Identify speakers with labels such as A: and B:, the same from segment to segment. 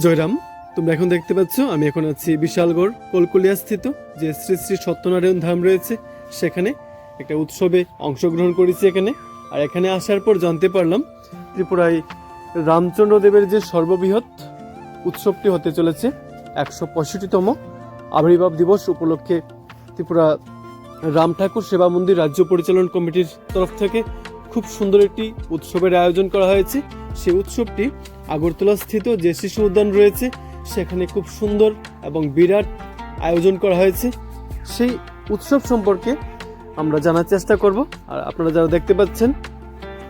A: জয়রাম, তোমরা এখন দেখতে পাচ্ছ, আমি এখন আছি বিশালগড় কলকুলিয়া স্থিত যে শ্রী শ্রী সত্যনারায়ণ ধাম রয়েছে। সেখানে একটা উৎসবে অংশগ্রহণ করেছি এখানে। আর এখানে আসার পর জানতে পারলাম, ত্রিপুরায় রামচন্দ্র দেবের যে সর্ববৃহৎ উৎসবটি হতে চলেছে, একশো পঁয়ষট্টিতম আবির্ভাব দিবস উপলক্ষে ত্রিপুরা রাম ঠাকুর সেবা মন্দির রাজ্য পরিচালন কমিটির তরফ থেকে খুব সুন্দর একটি উৎসবের আয়োজন করা হয়েছে। সেই উৎসবটি আগরতলা স্থিত যে শিশু উদ্যান রয়েছে, সেখানে খুব সুন্দর এবং বিরাট আয়োজন করা হয়েছে। সেই উৎসব সম্পর্কে আমরা জানার চেষ্টা করব, আর আপনারা যারা দেখতে পাচ্ছেন,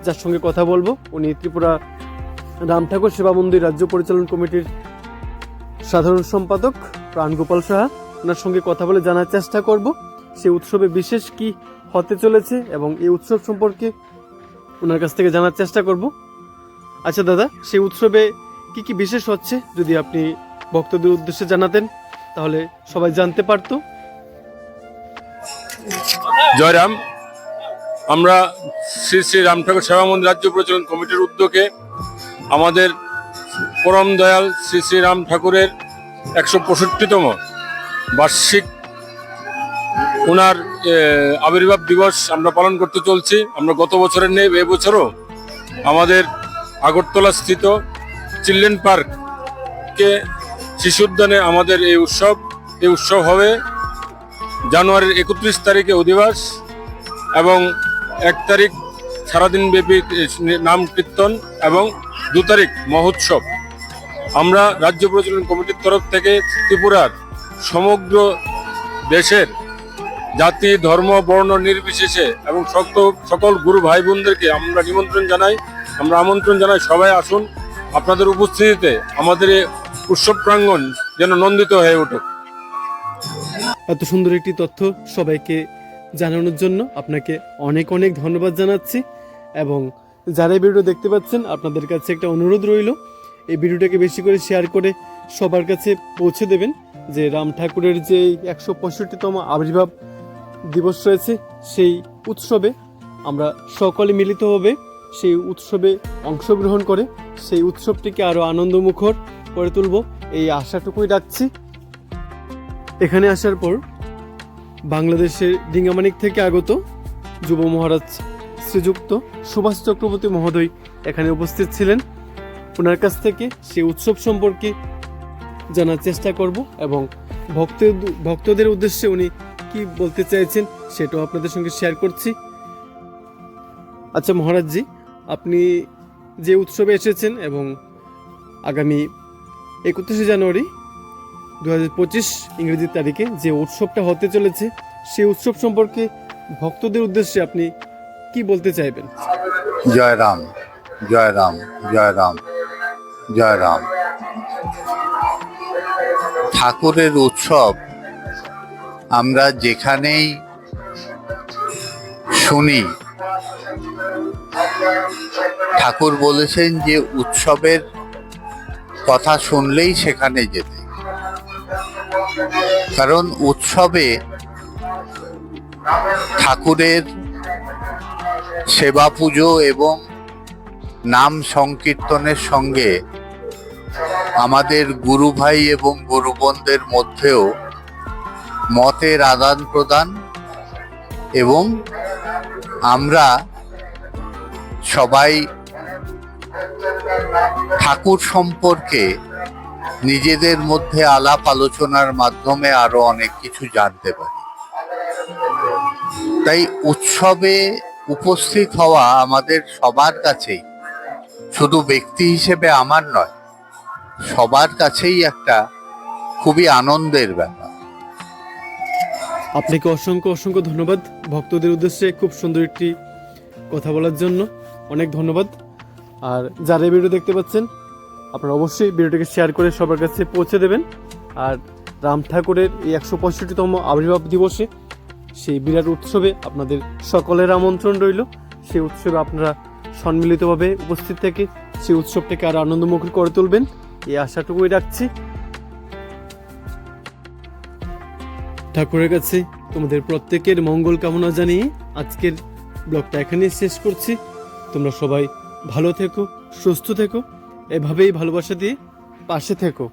A: যার সঙ্গে কথা বলব, উনি ত্রিপুরা রাম ঠাকুর সেবা মন্দির রাজ্য পরিচালন কমিটির সাধারণ সম্পাদক প্রাণগোপাল সাহা। ওনার সঙ্গে কথা বলে জানার চেষ্টা করব সেই উৎসবে বিশেষ কি হতে চলেছে এবং এই উৎসব সম্পর্কে ওনার কাছ থেকে জানার চেষ্টা করব। আচ্ছা দাদা, সেই উৎসবে কি কি বিশেষ হচ্ছে? যদি আপনি ভক্তদের উদ্দেশ্যে জানাতেন, তাহলে সবাই জানতে পারতো।
B: জয়রাম, আমরা শ্রী শ্রী রাম ঠাকুর সেবা মন্দির রাজ্য প্রচলন কমিটির উদ্যোগে আমাদের পরম দয়াল শ্রী শ্রী রাম ঠাকুরের একশো পঁয়ষট্টিতম বার্ষিক ওনার আবির্ভাব দিবস আমরা পালন করতে চলছি। আমরা গত বছরের নেই এবছরও আমাদের আগরতলা স্থিত চিলড্রেন পার্ককে শিশু উদ্যানে আমাদের এই উৎসব এই উৎসব হবে জানুয়ারির একত্রিশ তারিখে অধিবাস এবং এক তারিখ সারাদিন ব্যাপী নাম কীর্তন এবং দু তারিখ মহোৎসব। আমরা রাজ্য পরিচালন কমিটির তরফ থেকে ত্রিপুরার সমগ্র দেশের জাতি, ধর্ম, বর্ণ নির্বিশেষে এবং সকল সকল গুরু ভাই বোনদেরকে আমরা নিমন্ত্রণ জানাই। আমরা আমন্ত্রণ জানাই সবাই আসুন। আপনাদের উপস্থিতিতে আমাদের উৎসব প্রাঙ্গণ যেন নন্দিত হয়ে উঠুক।
A: এত সুন্দর একটি তথ্য সবাইকে জানানোর জন্য আপনাকে অনেক অনেক ধন্যবাদ জানাচ্ছি এবং যারা এই ভিডিও দেখতে পাচ্ছেন, আপনাদের কাছে একটা অনুরোধ রইল। এই ভিডিওটাকে বেশি করে শেয়ার করে সবার কাছে পৌঁছে দেবেন যে রাম ঠাকুরের যে একশো পঁয়ষট্টিতম আবির্ভাব দিবস রয়েছে, সেই উৎসবে আমরা সকলে মিলিতভাবে সেই উৎসবে অংশগ্রহণ করে, সেই উৎসবটিকে আরও আনন্দমুখর করে তুলব, এই আশাটুকুই রাখছি। এখানে আসার পর বাংলাদেশের ডিঙ্গামানিক থেকে আগত যুব মহারাজ শ্রীযুক্ত সুভাষ চক্রবর্তী মহোদয় এখানে উপস্থিত ছিলেন। ওনার কাছ থেকে সেই উৎসব সম্পর্কে জানার চেষ্টা করব এবং ভক্ত ভক্তদের উদ্দেশ্যে উনি কি বলতে চাইছেন সেটাও আপনাদের সঙ্গে শেয়ার করছি। আচ্ছা মহারাজজি, আপনি যে উৎসবে এসেছেন এবং আগামী একত্রিশে জানুয়ারি দু হাজার পঁচিশ ইংরেজি তারিখে যে উৎসবটা হতে চলেছে, সেই উৎসব সম্পর্কে ভক্তদের উদ্দেশ্যে আপনি কি বলতে চাইবেন?
C: জয় রাম জয় রাম জয় রাম জয় রাম। ঠাকুরের উৎসব আমরা যেখানেই শুনি, ঠাকুর বলেছেন যে উৎসবের কথা শুনলেই সেখানে যেতে। কারণ উৎসবে ঠাকুরের সেবা পুজো এবং নাম সংকীর্তনের সঙ্গে আমাদের গুরু ভাই এবং গুরু বোনদের মধ্যেও মতের আদান প্রদান এবং আমরা সবাই ঠাকুর সম্পর্কে নিজেদের মধ্যে আলাপ আলোচনার মাধ্যমে আরও অনেক কিছু জানতে পারি। তাই উৎসবে উপস্থিত হওয়া আমাদের সবার কাছেই, শুধু ব্যক্তি হিসেবে আমার নয়, সবার কাছেই একটা খুবই আনন্দের ব্যাপার।
A: আপনাকে অসংখ্য অসংখ্য ধন্যবাদ। ভক্তদের উদ্দেশ্যে খুব সুন্দর একটি কথা বলার জন্য অনেক ধন্যবাদ। আর যারা এই ভিডিও দেখতে পাচ্ছেন, আপনারা অবশ্যই ভিডিওটিকে শেয়ার করে সবার কাছে পৌঁছে দেবেন। আর রাম ঠাকুরের এই একশো পঁয়ষট্টিতম আবির্ভাব দিবসে সেই বিরাট উৎসবে আপনাদের সকলের আমন্ত্রণ রইল। সেই উৎসবে আপনারা সম্মিলিতভাবে উপস্থিত থেকে সেই উৎসবটাকে আরও আনন্দমুখর করে তুলবেন। এই আশাটুকুই রাখছি। ঠাকুরের কাছে তোমাদের প্রত্যেকের মঙ্গল কামনা জানিয়ে আজকের ব্লগটা এখানেই শেষ করছি। তোমরা সবাই ভালো থেকো, সুস্থ থেকো, এভাবেই ভালোবাসা দিয়ে পাশে থেকো।